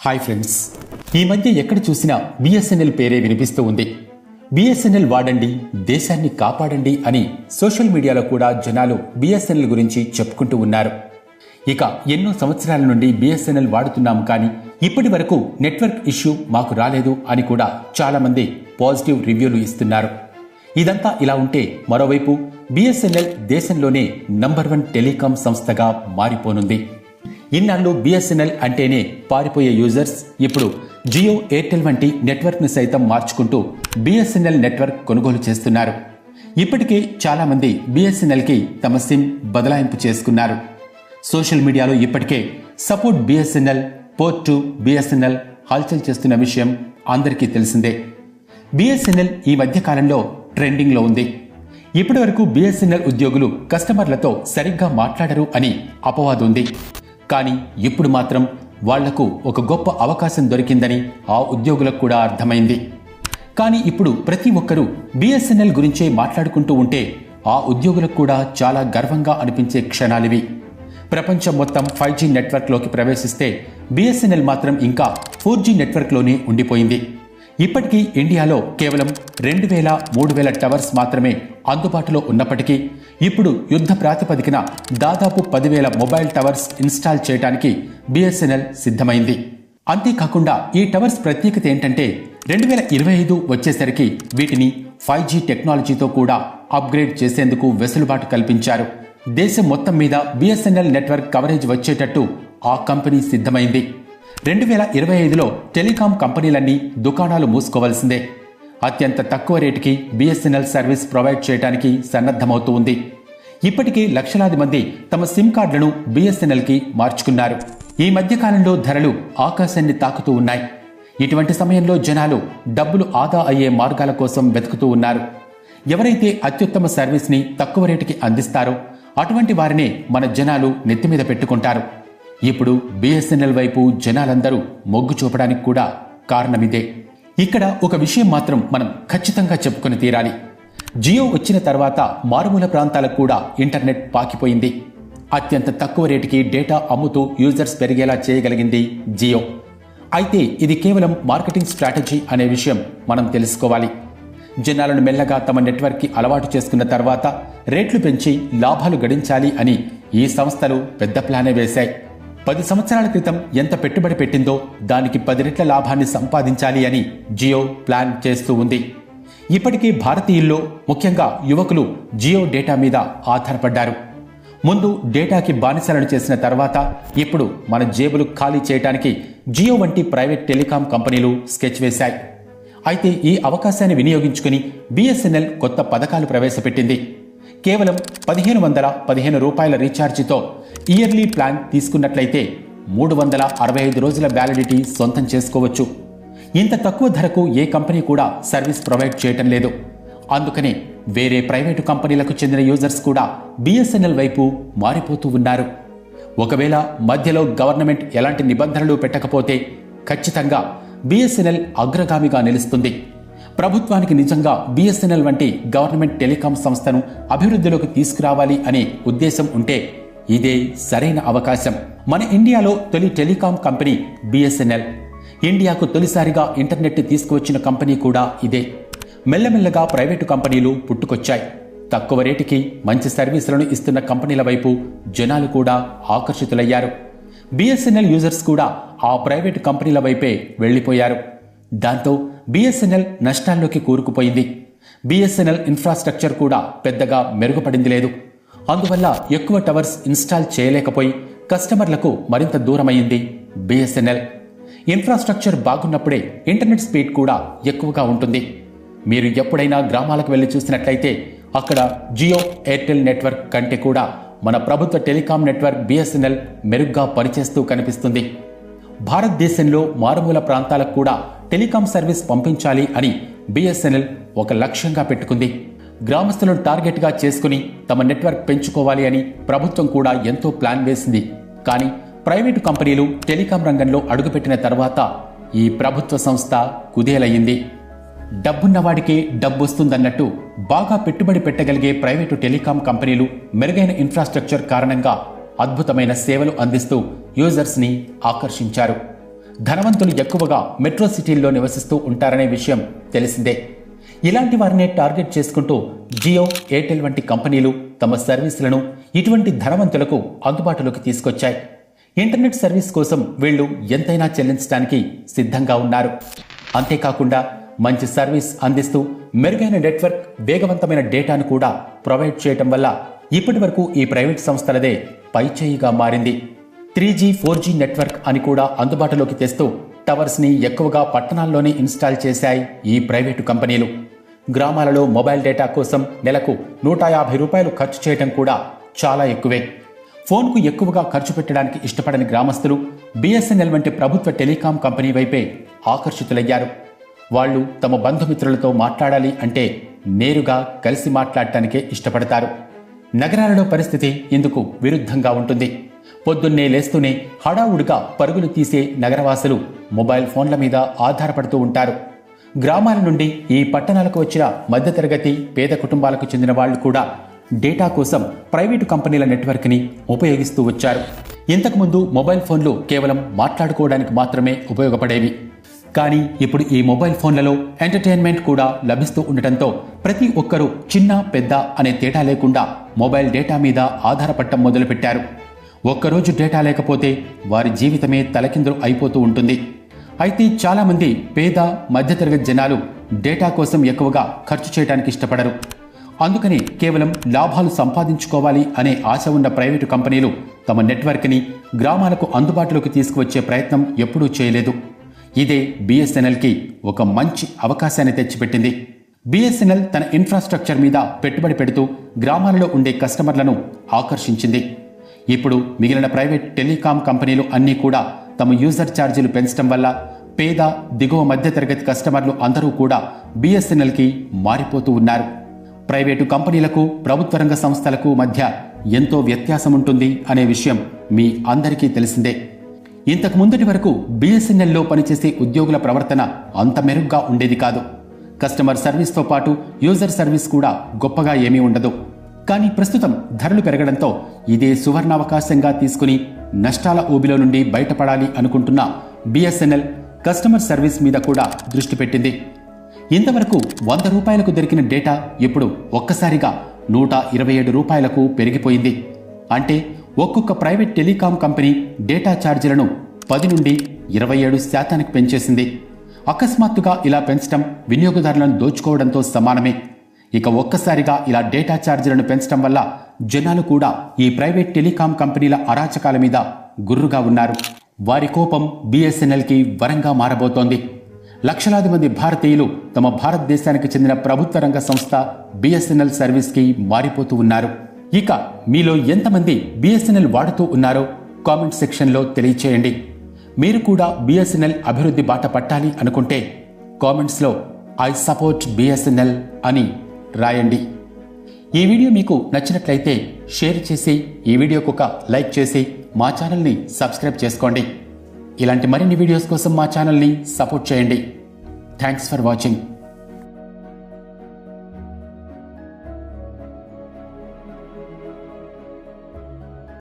Hi friends ఈ మధ్య ఎక్కడ చూసినా బిఎస్ఎన్ఎల్ పేరే వినిపిస్తూ ఉంది. బిఎస్ఎన్ఎల్ వాడండి దేశాన్ని కాపాడండి అని సోషల్ మీడియాలో కూడా జనాలు బిఎస్ఎన్ఎల్ గురించి చెప్పుకుంటూ ఉన్నారు. ఇక ఎన్నో సంవత్సరాల నుండి బిఎస్ఎన్ఎల్ వాడుతున్నాం కానీ ఇప్పటి వరకు నెట్వర్క్ ఇష్యూ మాకు రాలేదు అని కూడా చాలామంది పాజిటివ్ రివ్యూలు ఇస్తున్నారు. ఇదంతా ఇలా ఉంటే మరోవైపు బిఎస్ఎన్ఎల్ దేశంలోనే నంబర్ వన్ టెలికాం సంస్థగా మారిపోనుంది. ఇన్నాళ్ళు బిఎస్ఎన్ఎల్ అంటేనే పారిపోయే యూజర్స్. ఇప్పుడు జియో ఎయిర్టెల్ వంటి నెట్వర్క్ను సైతం మార్చుకుంటూ బిఎస్ఎన్ఎల్ నెట్వర్క్ కొనుగోలు చేస్తున్నారు. ఇప్పటికే చాలా మంది బిఎస్ఎన్ఎల్కి తమ సిమ్ బదలాయింపు చేసుకున్నారు. సోషల్ మీడియాలో ఇప్పటికే support B S N L port to B S N L హల్చల్ చేస్తున్న విషయం అందరికీ తెలిసిందే. బిఎస్ఎన్ఎల్ ఈ మధ్య కాలంలో ట్రెండింగ్లో ఉంది. ఇప్పటి వరకు బిఎస్ఎన్ఎల్ ఉద్యోగులు కస్టమర్లతో సరిగ్గా మాట్లాడరు అని అపవాదు ఉంది. కానీ ఇప్పుడు మాత్రం వాళ్ళకు ఒక గొప్ప అవకాశం దొరికిందని ఆ ఉద్యోగులకు కూడా అర్థమైంది. కానీ ఇప్పుడు ప్రతి ఒక్కరూ బిఎస్ఎన్ఎల్ గురించే మాట్లాడుకుంటూ ఉంటే ఆ ఉద్యోగులకు కూడా చాలా గర్వంగా అనిపించే క్షణాలివి. ప్రపంచం మొత్తం ఫైవ్ జీ నెట్వర్క్లోకి ప్రవేశిస్తే బిఎస్ఎన్ఎల్ మాత్రం ఇంకా ఫోర్ జీ నెట్వర్క్లోనే ఉండిపోయింది. ఇప్పటికీ ఇండియాలో కేవలం రెండు వేల మూడు వేల టవర్స్ మాత్రమే అందుబాటులో ఉన్నప్పటికీ ఇప్పుడు యుద్ధ ప్రాతిపదికన దాదాపు పదివేల మొబైల్ టవర్స్ ఇన్స్టాల్ చేయడానికి బిఎస్ఎన్ఎల్ సిద్ధమైంది. అంతేకాకుండా ఈ టవర్స్ ప్రత్యేకత ఏంటంటే రెండు వేల ఇరవై ఐదు వచ్చేసరికి వీటిని ఫైవ్ జీ టెక్నాలజీతో కూడా అప్గ్రేడ్ చేసేందుకు వెసులుబాటు కల్పించారు. దేశం మొత్తం మీద బిఎస్ఎన్ఎల్ నెట్వర్క్ కవరేజ్ వచ్చేటట్టు ఆ కంపెనీ సిద్ధమైంది. రెండు వేల ఇరవై ఐదులో టెలికాం కంపెనీలన్నీ దుకాణాలు మూసుకోవాల్సిందే. అత్యంత తక్కువ రేటుకి బిఎస్ఎన్ఎల్ సర్వీస్ ప్రొవైడ్ చేయడానికి సన్నద్ధమవుతూ ఉంది. ఇప్పటికీ లక్షలాది మంది తమ సిమ్ కార్డులను బిఎస్ఎన్ఎల్కి మార్చుకున్నారు. ఈ మధ్యకాలంలో ధరలు ఆకాశాన్ని తాకుతూ ఉన్నాయి. ఇటువంటి సమయంలో జనాలు డబ్బులు ఆదా అయ్యే మార్గాల కోసం వెతుకుతూ ఉన్నారు. ఎవరైతే అత్యుత్తమ సర్వీస్ని తక్కువ రేటుకి అందిస్తారో అటువంటి వారిని మన జనాలు నెత్తిమీద పెట్టుకుంటారు. ఇప్పుడు బిఎస్ఎన్ఎల్ వైపు జనాలందరూ మొగ్గు చూపడానికి కూడా కారణమిదే. ఇక్కడ ఒక విషయం మాత్రం మనం ఖచ్చితంగా చెప్పుకొని తీరాలి. జియో వచ్చిన తర్వాత మారుమూల ప్రాంతాలకు కూడా ఇంటర్నెట్ పాకిపోయింది. అత్యంత తక్కువ రేటుకి డేటా అమ్ముతూ యూజర్స్ పెరిగేలా చేయగలిగింది జియో. అయితే ఇది కేవలం మార్కెటింగ్ స్ట్రాటజీ అనే విషయం మనం తెలుసుకోవాలి. జనాలను మెల్లగా తమ నెట్వర్క్కి అలవాటు చేసుకున్న తర్వాత రేట్లు పెంచి లాభాలు గడించాలి అని ఈ సంస్థలు పెద్ద ప్లానే వేశాయి. పది సంవత్సరాల క్రితం ఎంత పెట్టుబడి పెట్టిందో దానికి పది రెట్ల లాభాన్ని సంపాదించాలి అని జియో ప్లాన్ చేస్తూ ఉంది. ఇప్పటికీ భారతీయుల్లో ముఖ్యంగా యువకులు జియో డేటా మీద ఆధారపడ్డారు. ముందు డేటాకి బానిసలను చేసిన తర్వాత ఇప్పుడు మన జేబులు ఖాళీ చేయడానికి జియో వంటి ప్రైవేట్ టెలికాం కంపెనీలు స్కెచ్ వేశాయి. అయితే ఈ అవకాశాన్ని వినియోగించుకుని బిఎస్ఎన్ఎల్ కొత్త పథకాలు ప్రవేశపెట్టింది. కేవలం పదిహేను వందల పదిహేను రూపాయల రీఛార్జితో ఇయర్లీ ప్లాన్ తీసుకున్నట్లయితే మూడు వందల అరవై ఐదు రోజుల వ్యాలిడిటీ సొంతం చేసుకోవచ్చు. ఇంత తక్కువ ధరకు ఏ కంపెనీ కూడా సర్వీస్ ప్రొవైడ్ చేయటం లేదు. అందుకనే వేరే ప్రైవేటు కంపెనీలకు చెందిన యూజర్స్ కూడా బిఎస్ఎన్ఎల్ వైపు మారిపోతూ ఉన్నారు. ఒకవేళ మధ్యలో గవర్నమెంట్ ఎలాంటి నిబంధనలు పెట్టకపోతే ఖచ్చితంగా బిఎస్ఎన్ఎల్ అగ్రగామిగా నిలుస్తుంది. ప్రభుత్వానికి నిజంగా బిఎస్ఎన్ఎల్ వంటి గవర్నమెంట్ టెలికాం సంస్థను అభివృద్ధిలోకి తీసుకురావాలి అనే ఉద్దేశం ఉంటే ఇదే సరైన అవకాశం. మన ఇండియాలో తొలి టెలికాం కంపెనీ బిఎస్ఎన్ఎల్. ఇండియాకు తొలిసారిగా ఇంటర్నెట్ తీసుకువచ్చిన కంపెనీ కూడా ఇదే. మెల్లమెల్లగా ప్రైవేటు కంపెనీలు పుట్టుకొచ్చాయి. తక్కువ రేటుకి మంచి సర్వీసులను ఇస్తున్న కంపెనీల వైపు జనాలు కూడా ఆకర్షితులయ్యారు. బిఎస్ఎన్ఎల్ యూజర్స్ కూడా ఆ ప్రైవేటు కంపెనీల వైపే వెళ్ళిపోయారు దాంతో బిఎస్ఎన్ఎల్ నష్టాల్లోకి కూరుకుపోయింది. బిఎస్ఎన్ఎల్ ఇన్ఫ్రాస్ట్రక్చర్ కూడా పెద్దగా మెరుగుపడింది లేదు. అందువల్ల ఎక్కువ టవర్స్ ఇన్స్టాల్ చేయలేకపోయి కస్టమర్లకు మరింత దూరమైంది B S N L. Infrastructure బాగున్నప్పుడే internet speed కూడా ఎక్కువగా ఉంటుంది. మీరు ఎప్పుడైనా గ్రామాలకు వెళ్ళి చూసినట్లయితే అక్కడ జియో ఎయిర్టెల్ నెట్వర్క్ కంటే కూడా మన ప్రభుత్వ టెలికాం నెట్వర్క్ బిఎస్ఎన్ఎల్ మెరుగ్గా పనిచేస్తూ కనిపిస్తుంది. భారతదేశంలో మారుమూల ప్రాంతాలకు కూడా టెలికాం సర్వీస్ పంపించాలి అని బిఎస్ఎన్ఎల్ ఒక లక్ష్యంగా పెట్టుకుంది. గ్రామస్తులను టార్గెట్గా చేసుకుని తమ నెట్వర్క్ పెంచుకోవాలి అని ప్రభుత్వం కూడా ఎంతో ప్లాన్ వేసింది. కానీ ప్రైవేటు కంపెనీలు టెలికాం రంగంలో అడుగుపెట్టిన తర్వాత ఈ ప్రభుత్వ సంస్థ కుదేలయ్యింది. డబ్బున్నవాడికే డబ్బొస్తుందన్నట్టు బాగా పెట్టుబడి పెట్టగలిగే ప్రైవేటు టెలికాం కంపెనీలు మెరుగైన ఇన్ఫ్రాస్ట్రక్చర్ కారణంగా అద్భుతమైన సేవలు అందిస్తూ యూజర్స్ని ఆకర్షించారు. ధనవంతులు ఎక్కువగా మెట్రో సిటీల్లో నివసిస్తూ ఉంటారనే విషయం తెలిసిందే. ఇలాంటి వారినే టార్గెట్ చేసుకుంటూ జియో ఎయిర్టెల్ వంటి కంపెనీలు తమ సర్వీసులను ఇటువంటి ధనవంతులకు అందుబాటులోకి తీసుకొచ్చాయి. ఇంటర్నెట్ సర్వీస్ కోసం వీళ్ళు ఎంతైనా చెల్లించడానికి సిద్ధంగా ఉన్నారు. అంతేకాకుండా మంచి సర్వీస్ అందిస్తూ మెరుగైన నెట్వర్క్ వేగవంతమైన డేటాను కూడా ప్రొవైడ్ చేయటం వల్ల ఇప్పటి వరకు ఈ ప్రైవేట్ సంస్థలదే పైచేయిగా మారింది. Three G four G network అని కూడా అందుబాటులోకి తెస్తూ టవర్స్ని ఎక్కువగా పట్టణాల్లోనే ఇన్స్టాల్ చేశాయి ఈ ప్రైవేటు కంపెనీలు. గ్రామాలలో మొబైల్ డేటా కోసం నెలకు నూట యాభై రూపాయలు ఖర్చు చేయటం కూడా చాలా ఎక్కువే. ఫోన్కు ఎక్కువగా ఖర్చు పెట్టడానికి ఇష్టపడని గ్రామస్తులు బిఎస్ఎన్ఎల్ వంటి ప్రభుత్వ టెలికాం కంపెనీ వైపే ఆకర్షితులయ్యారు. వాళ్ళు తమ బంధుమిత్రులతో మాట్లాడాలి అంటే నేరుగా కలిసి మాట్లాడటానికే ఇష్టపడతారు. నగరాలలో పరిస్థితి ఇందుకు విరుద్ధంగా ఉంటుంది. పొద్దున్నే లేస్తూనే హడావుడిగా పరుగులు తీసే నగరవాసులు మొబైల్ ఫోన్ల మీద ఆధారపడుతూ ఉంటారు. గ్రామాల నుండి ఈ పట్టణాలకు వచ్చిన మధ్యతరగతి పేద కుటుంబాలకు చెందిన వాళ్ళు కూడా డేటా కోసం ప్రైవేటు కంపెనీల నెట్వర్క్ని ఉపయోగిస్తూ వచ్చారు. ఇంతకుముందు మొబైల్ ఫోన్లు కేవలం మాట్లాడుకోవడానికి మాత్రమే ఉపయోగపడేవి. కానీ ఇప్పుడు ఈ మొబైల్ ఫోన్లలో ఎంటర్టైన్మెంట్ కూడా లభిస్తూ ఉండటంతో ప్రతి ఒక్కరూ చిన్న పెద్ద అనే తేడా లేకుండా మొబైల్ డేటా మీద ఆధారపడటం మొదలుపెట్టారు. ఒక్కరోజు డేటా లేకపోతే వారి జీవితమే తలకిందులు అయిపోతూ ఉంటుంది. అయితే చాలామంది పేద మధ్యతరగతి జనాలు డేటా కోసం ఎక్కువగా ఖర్చు చేయడానికి ఇష్టపడరు. అందుకని కేవలం లాభాలు సంపాదించుకోవాలి అనే ఆశ ఉన్న ప్రైవేటు కంపెనీలు తమ నెట్వర్క్ని గ్రామాలకు అందుబాటులోకి తీసుకువచ్చే ప్రయత్నం ఎప్పుడూ చేయలేదు. ఇదే బిఎస్ఎన్ఎల్కి ఒక మంచి అవకాశాన్ని తెచ్చిపెట్టింది. బిఎస్ఎన్ఎల్ తన ఇన్ఫ్రాస్ట్రక్చర్ మీద పెట్టుబడి పెడుతూ గ్రామాలలో ఉండే కస్టమర్లను ఆకర్షించింది. ఇప్పుడు మిగిలిన ప్రైవేట్ టెలికాం కంపెనీలు అన్నీ కూడా తమ యూజర్ ఛార్జీలు పెంచడం వల్ల పేద దిగువ మధ్యతరగతి కస్టమర్లు అందరూ కూడా బిఎస్ఎన్ఎల్కి మారిపోతూ ఉన్నారు. ప్రైవేటు కంపెనీలకు ప్రభుత్వ రంగ సంస్థలకు మధ్య ఎంతో వ్యత్యాసం ఉంటుంది అనే విషయం మీ అందరికీ తెలిసిందే. ఇంతకు ముందటి వరకు బిఎస్ఎన్ఎల్లో పనిచేసే ఉద్యోగుల ప్రవర్తన అంత మెరుగ్గా ఉండేది కాదు. కస్టమర్ సర్వీస్తో పాటు యూజర్ సర్వీస్ కూడా గొప్పగా ఏమీ ఉండదు. కానీ ప్రస్తుతం ధరలు పెరగడంతో ఇదే సువర్ణావకాశంగా తీసుకుని నష్టాల ఊబిలో నుండి బయటపడాలి అనుకుంటున్న బిఎస్ఎన్ఎల్ కస్టమర్ సర్వీస్ మీద కూడా దృష్టి పెట్టింది. ఇంతవరకు వంద రూపాయలకు దొరికిన డేటా ఇప్పుడు ఒక్కసారిగా నూట ఇరవై ఏడు రూపాయలకు పెరిగిపోయింది. అంటే ఒక్కొక్క ప్రైవేట్ టెలికాం కంపెనీ డేటా ఛార్జీలను పది నుండి ఇరవై ఏడు శాతానికి పెంచేసింది. అకస్మాత్తుగా ఇలా పెంచడం వినియోగదారులను దోచుకోవడంతో సమానమే. ఇక ఒక్కసారిగా ఇలా డేటా ఛార్జీలను పెంచడం వల్ల జనాలు కూడా ఈ ప్రైవేట్ టెలికాం కంపెనీల అరాచకాల మీద గుర్రుగా ఉన్నారు. వారి కోపం బీఎస్ఎన్ఎల్కి వరంగా మారబోతోంది. లక్షలాది మంది భారతీయులు తమ భారతదేశానికి చెందిన ప్రభుత్వ రంగ సంస్థ బీఎస్ఎన్ఎల్ సర్వీస్కి మారిపోతూ ఉన్నారు. ఇక మీలో ఎంతమంది బిఎస్ఎన్ఎల్ వాడుతూ ఉన్నారో కామెంట్ సెక్షన్లో తెలియచేయండి. మీరు కూడా బిఎస్ఎన్ఎల్ అభివృద్ధి బాట పట్టాలి అనుకుంటే కామెంట్స్లో ఐ సపోర్ట్ బీఎస్ఎన్ఎల్ అని రాయండి. ఈ వీడియో మీకు నచ్చినట్లయితే షేర్ చేసి ఈ వీడియోకు ఒక లైక్ చేసి మా ఛానల్ని సబ్స్క్రైబ్ చేసుకోండి. ఇలాంటి మరిన్ని వీడియోస్ కోసం మా ఛానల్ని సపోర్ట్ చేయండి. Thanks for watching.